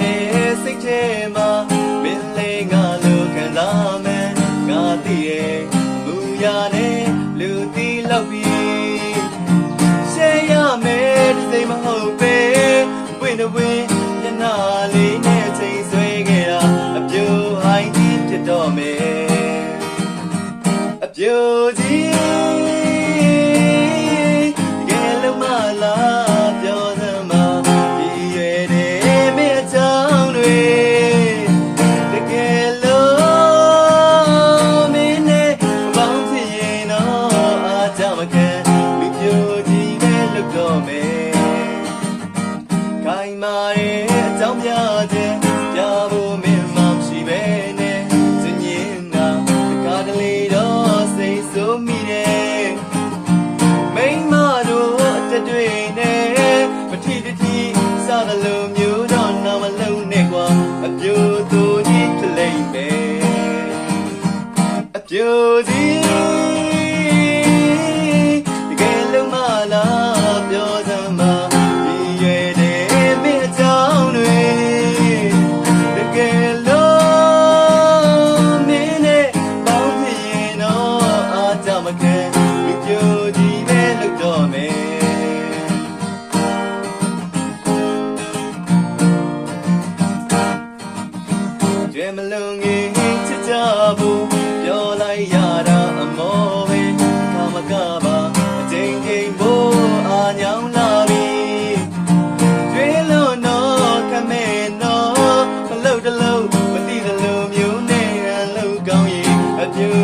နဲ့စိတ်ထဲမှာမင်းလေးငါလိုခံစားမယ်ငါသိရဲ့အမူအရာနဲ့လူတီလောက်ပြီးရှယ်ရမယ်ဒီစိတ်မဟုတ်ပဲဝင်းတဝင်းညနာလေးနဲ့ချိန်ဆွဲခဲ့တာအပြိုဟိုင်းကြီးဖြစ်တော့မယ်အပြိုကြီး ကြီးပဲလုပ်တော့မယ်ခိုင်မာရဲ့အကြောင်းပြခြင်းပြဖို့မင်းမရှိပဲနဲ့စင်ရင်နာတကားတလေတော့စိတ်ဆိုးမိတယ်မိန်းမတို့အတတွေနဲ့မထီတထီစားတယ်လို့မျိုးတော့နာမလုံးနဲ့ကွာအပြိုသူကြီးထလိမ့်မယ်အပြိုကြီး မခဲမကြိုကြီးနဲ့လောက်တော့မယ်ကျွဲမလုံးငယ်ချစ်ကြဖို့ပြောလိုက်ရတာအမောပဲကမကပါအချိန်ချိန်ဖို့အာညောင်းလာပြီကျွဲလို့တော့ခမဲတော့မလောက်တလို့မတိတလို့မျိုးနဲ့အလောက်ကောင်းရင်အပြူ